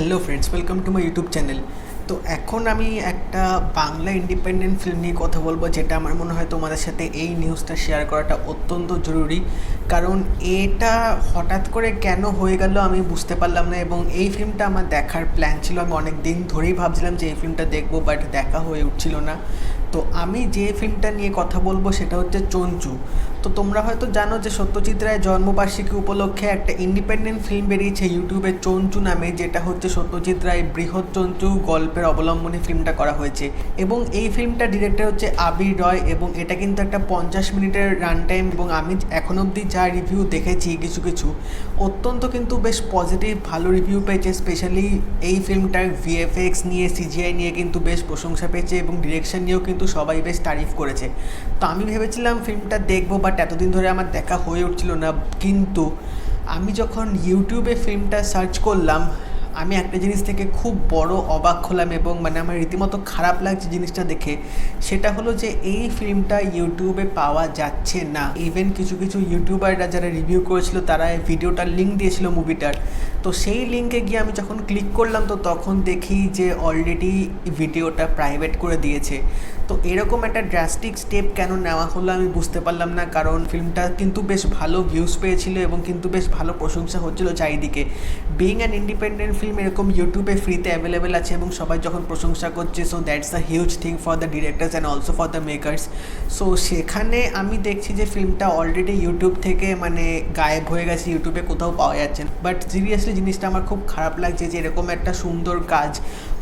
Hello friends welcome to my YouTube channel তো এখন আমি একটা বাংলা ইন্ডিপেন্ডেন্ট ফিল্ম নিয়ে কথা বলব, যেটা আমার মনে হয় তোমাদের সাথে এই নিউজটা শেয়ার করাটা অত্যন্ত জরুরি। কারণ এটা হঠাৎ করে কেন হয়ে গেল আমি বুঝতে পারলাম না এবং এই ফিল্মটা আমার দেখার প্ল্যান ছিল। আমি অনেক দিন ধরেই ভাবছিলাম যে এই ফিল্মটা দেখব বাট দেখা হয়ে উঠছিল না। তো আমি যে ফিল্মটা নিয়ে কথা বলব সেটা হচ্ছে চঞ্চু। তো তোমরা হয়তো জানো যে সত্যজিৎ রায়ের জন্মবার্ষিকী উপলক্ষে একটা ইন্ডিপেন্ডেন্ট ফিল্ম বেরিয়েছে ইউটিউবে চঞ্চু নামে, যেটা হচ্ছে সত্যজিৎ রায় বৃহৎ চঞ্চু গল্পের অবলম্বনে ফিল্মটা করা হয়েছে। এবং এই ফিল্মটা ডিরেক্টর হচ্ছে আবির রয় এবং এটা কিন্তু একটা পঞ্চাশ মিনিটের রান টাইম এবং আমি এখন অবধি যা রিভিউ দেখেছি কিছু কিছু, অত্যন্ত কিন্তু বেশ পজিটিভ ভালো রিভিউ পেয়েছে। স্পেশালি এই ফিল্মটার ভিএফএক্স নিয়ে সিজিআই নিয়ে কিন্তু বেশ প্রশংসা পেয়েছে এবং ডিরেকশন নিয়েও কিন্তু সবাই বেশ তারিফ করেছে। তো আমি ভেবেছিলাম ফিল্মটা দেখব বাট এতদিন ধরে আমার দেখা হয়ে উঠছিল না। কিন্তু আমি যখন ইউটিউবে ফিল্মটা সার্চ করলাম, আমি একটা জিনিস থেকে খুব বড় অবাক হলাম এবং মানে আমার রীতিমতো খারাপ লাগছে জিনিসটা দেখে। সেটা হলো যে এই ফিল্মটা ইউটিউবে পাওয়া যাচ্ছে না। ইভেন কিছু কিছু ইউটিউবাররা যারা রিভিউ করেছিল, তারা এই ভিডিওটার লিঙ্ক দিয়েছিল মুভিটার। তো সেই লিঙ্কে গিয়ে আমি যখন ক্লিক করলাম, তো তখন দেখি যে অলরেডি ভিডিওটা প্রাইভেট করে দিয়েছে। তো এরকম একটা ড্রাস্টিক স্টেপ কেন নেওয়া হলো আমি বুঝতে পারলাম না। কারণ ফিল্মটা কিন্তু বেশ ভালো ভিউজ পেয়েছিল এবং কিন্তু বেশ ভালো প্রশংসা হচ্ছিল চারিদিকে। বিং অ্যান ইন্ডিপেন্ডেন্ট ফিল্ম এরকম ইউটিউবে ফ্রিতে অ্যাভেলেবেল আছে এবং সবাই যখন প্রশংসা করছে so that's the huge thing for the directors and also for the makers so সেখানে আমি দেখছি যে ফিল্মটা অলরেডি ইউটিউব থেকে মানে গায়েব হয়ে গেছে ইউটিউবে কোথাও পাওয়া যাচ্ছে বাট সিরিয়াসলি জিনিসটা আমার খুব খারাপ লাগছে যে এরকম একটা সুন্দর কাজ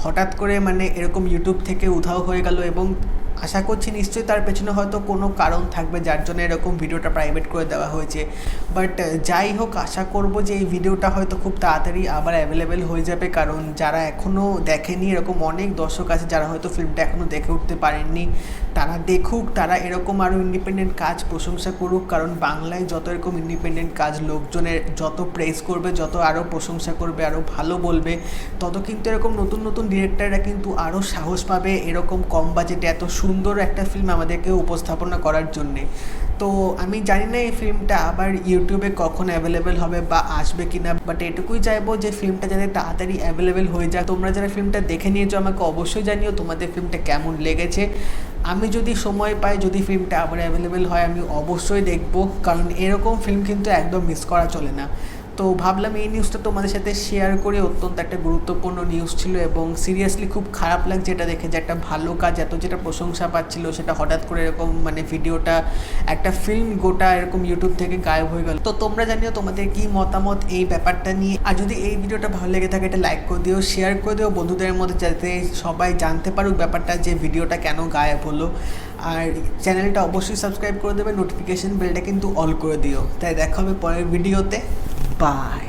হঠাৎ করে মানে এরকম ইউটিউব থেকে উধাও হয়ে গেল এবং আশা করছি নিশ্চয়ই তার পেছনে হয়তো কোনো কারণ থাকবে, যার জন্য এরকম ভিডিওটা প্রাইভেট করে দেওয়া হয়েছে। বাট যাই হোক, আশা করব যে এই ভিডিওটা হয়তো খুব তাড়াতাড়ি আবার অ্যাভেলেবেল হয়ে যাবে, কারণ যারা এখনও দেখেনি, এরকম অনেক দর্শক আছে যারা হয়তো ফিল্মটা এখনও দেখে উঠতে পারেননি, তারা দেখুক, তারা এরকম আরও ইন্ডিপেন্ডেন্ট কাজ প্রশংসা করুক, কারণ বাংলায় যত এরকম ইন্ডিপেন্ডেন্ট কাজ, লোকজনের যত প্রেস করবে, যত আরও প্রশংসা করবে আরও ভালো বলবে, তত কিন্তু এরকম নতুন নতুন ডিরেক্টররা কিন্তু আরও সাহস পাবে, এরকম কম বাজেটে এত সুন্দর একটা ফিল্ম আমাদেরকে উপস্থাপনা করার জন্যে। তো আমি জানি না এই ফিল্মটা আবার ইউটিউবে কখন অ্যাভেলেবেল হবে বা আসবে কি না বাট এটুকুই চাইব যে ফিল্মটা যাতে তাড়াতাড়ি অ্যাভেলেবেল হয়ে যায়। তোমরা যারা ফিল্মটা দেখে নিয়েছো আমাকে অবশ্যই জানিও তোমাদের ফিল্মটা কেমন লেগেছে। আমি যদি সময় পাই, যদি ফিল্মটা আবার অ্যাভেলেবেল হয়, আমি অবশ্যই দেখব, কারণ এরকম ফিল্ম কিন্তু একদম মিস করা চলে না। তো ভাবলাম এই নিউজটা তোমাদের সাথে শেয়ার করে। অত্যন্ত একটা গুরুত্বপূর্ণ নিউজ ছিল এবং সিরিয়াসলি খুব খারাপ লাগছে এটা দেখে যে একটা ভালো কাজ, এত যেটা প্রশংসা পাচ্ছিল সেটা হঠাৎ করে এরকম মানে ভিডিওটা একটা ফিল্ম গোটা এরকম ইউটিউব থেকে গায়েব হয়ে গেল। তো তোমরা জানিও তোমাদের কি মতামত এই ব্যাপারটা নিয়ে। আর যদি এই ভিডিওটা ভালো লেগে থাকে এটা লাইক করে দিও শেয়ার করে দিও বন্ধুদের মধ্যে যাতে সবাই জানতে পারুক ব্যাপারটা যে ভিডিওটা কেন গায়েব হলো। আর চ্যানেলটা অবশ্যই সাবস্ক্রাইব করে দেবে নোটিফিকেশন বেলটা কিন্তু অল করে দিও। তাই দেখা হবে পরের ভিডিওতে Bye.